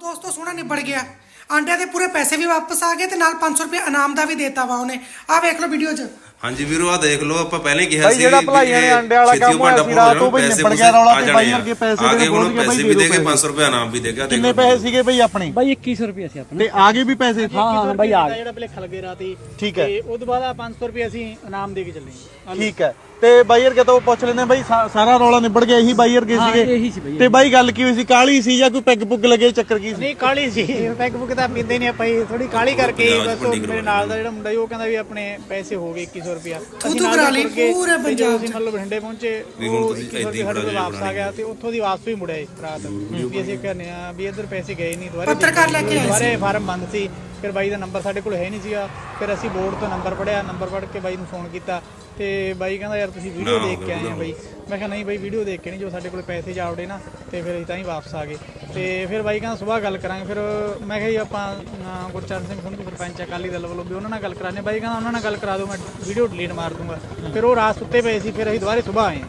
ਦੋਸਤੋ ਸੋਹਣਾ ਨਿਬੜ ਗਿਆ। ਆਂਡਿਆਂ ਦੇ ਪੂਰੇ ਪੈਸੇ ਵੀ ਵਾਪਸ ਆ ਗਏ ਤੇ ਨਾਲ 500 ਰੁਪਏ ਇਨਾਮ ਦਾ ਵੀ ਦੇਤਾ ਵਾ ਉਹਨੇ। ਆਹ ਵੇਖ ਲਓ ਵੀਡੀਓ 'ਚ। ਹਾਂਜੀ ਵੀਰੋ ਆ ਦੇਖ ਲਓ ਆਪਾਂ ਪਹਿਲੇ ਹੀ ਕਿਹਾ ਸੀ ਜਿਹੜਾ ਭਲਾਈਆਂ ਨੇ ਅੰਡੇ ਵਾਲਾ ਕੰਮ ਹੋਇਆ ਸੀ ਰਾਤ ਉਹ ਬਈ ਪੈਸੇ ਨਿਬੜ ਗਿਆ ਰੌਲਾ ਤੇ ਬਾਈ। ਵਰਗੇ ਪੈਸੇ ਦੇ ਪਹੁੰਚ ਗਏ ਪੈਸੇ ਵੀ ਦੇ ਕੇ ਦਿਓ 500 ਰੁਪਏ ਇਨਾਮ ਵੀ ਦੇ ਗਿਆ ਕਿੰਨੇ ਪੈਸੇ ਸੀਗੇ ਬਈ ਆਪਣੇ? ਬਾਈ 2100 ਰੁਪਏ ਸੀ ਆਪਣਾ। ਤੇ ਆ ਗਏ ਵੀ ਪੈਸੇ? ਹਾਂ ਹਾਂ ਬਾਈ ਆ ਜਿਹੜਾ ਪਹਿਲੇ ਖਲਗੇ ਰਾਤੀ ਠੀਕ ਹੈ। ਤੇ ਉਸ ਤੋਂ ਬਾਅਦ ਆ 500 ਰੁਪਏ ਅਸੀਂ ਇਨਾਮ ਦੇ ਕੇ ਚੱਲੇ। ਠੀਕ ਹੈ। ਤੇ ਬਾਈ ਵਰਗੇ ਤੋਂ ਪੁੱਛ ਲੈਂਦੇ ਬਈ ਸਾਰਾ ਰੌਲਾ ਨਿਬੜ ਗਿਆ ਇਹੀ ਬਾਈ ਵਰਗੇ ਹਾਂ, ਸੀਗੇ। ਤੇ ਬਾਈ ਗੱਲ ਕੀ ਹੋਈ ਸੀ ਕਾਲੀ ਸੀ ਜਾਂ ਕੋਈ ਪੈਗ ਪੁੱਗ ਲੱਗੇ ਚੱਕਰ ਕੀ ਸੀ? ਨਹੀਂ ਕਾਲੀ ਸੀ। ਪੈਗ ਬੁੱਕ ਤਾਂ ਪੀਂਦੇ ਨਹੀਂ ਆਪਾਂ ਥੋੜੀ ਕਾਲੀ ਕਰਕੇ ਬਸ ਮੇਰੇ ਨਾਲ ਦਾ ਜਿਹੜਾ ਮੁੰਡਾ ਸੀ ਉਹ ਕਹਿੰਦਾ ਵੀ ਆਪਣੇ ਪੈਸੇ ਹੋ ਗਏ 2100 ਰੁਪਿਆ ਥੂ ਥੂ ਕਰਾ ਲਈ ਪੂਰੇ ਪੰਜਾਬ 'ਚ। ਮਤਲਬ ਬਠਿੰਡੇ ਪਹੁੰਚੇ ਉਹ ਤੁਸੀਂ 2100 ਏਦਾਂ ਹੀ ਸਾਡੇ ਵਾਪਸ ਆ ਗਿਆ ਤੇ ਉੱਥੋਂ ਦੀ ਵਾਪਸ ਵੀ ਮੁੜਿਆ ਜੀ ਰਾਤ। ਵੀ ਅਸੀਂ ਕਹਿੰਦੇ ਆ ਵੀ ਇੱਧਰ ਪੈਸੇ ਗਏ ਨਹੀਂ ਦੁਬਾਰੇ ਪੱਤਰਕਾਰ ਲੈ ਕੇ ਆਏ ਸੀ। ਦੁਬਾਰੇ ਫਾਰਮ ਬੰਦ ਸੀ ਫਿਰ ਬਾਈ ਦਾ ਨੰਬਰ ਸਾਡੇ ਕੋਲ ਹੈ ਨਹੀਂ ਸੀਗਾ। ਫਿਰ ਅਸੀਂ ਬੋਰਡ ਤੋਂ ਨੰਬਰ ਪੜਿਆ ਨੰਬਰ ਪੜ ਕੇ ਬਾਈ ਨੂੰ ਫੋਨ ਕੀਤਾ ਤੇ ਬਾਈ ਕਹਿੰਦਾ ਯਾਰ ਤੁਸੀਂ ਵੀਡੀਓ ਦੇਖ ਕੇ ਆਏ ਆ ਬਾਈ। ਮੈਂ ਕਿਹਾ ਨਹੀਂ ਬਾਈ ਵੀਡੀਓ ਦੇਖ ਕੇ ਨਹੀਂ ਜੋ ਸਾਡੇ ਕੋਲ ਪੈਸੇ ਜਾਵੜੇ ਨਾ ਤੇ ਫਿਰ ਅਸੀਂ ਤਾਂ ਹੀ ਵਾਪਸ ਆ ਗਏ। ਤੇ ਫਿਰ ਬਾਈ ਕਹਿੰਦਾ ਸਵੇਰ ਗੱਲ ਕਰਾਂਗੇ ਫਿਰ ਮੈਂ ਕਿਹਾ ਜੀ ਆਪਾਂ ਗੁਰਚਰਨ ਸਿੰਘ ਸੰਧੂ ਸਰਪੰਚ ਅਕਾਲੀ ਦਲ ਵੱਲੋਂ ਵੀ ਉਹਨਾਂ ਨਾਲ ਗੱਲ ਕਰਾਣੇ ਬਾਈ ਕਹਿੰਦਾ ਉਹਨਾਂ ਨਾਲ ਗੱਲ ਕਰਾ ਦਿਓ ਮੈਂ ਵੀਡੀਓ ਡਿਲੀਟ ਮਾਰ ਦੂੰਗਾ। ਫਿਰ ਉਹ ਰਾਤ ਸੁੱਤੇ ਪਏ ਸੀ ਫਿਰ ਅਸੀਂ ਦੁਬਾਰੇ ਸਵੇਰ ਆਏ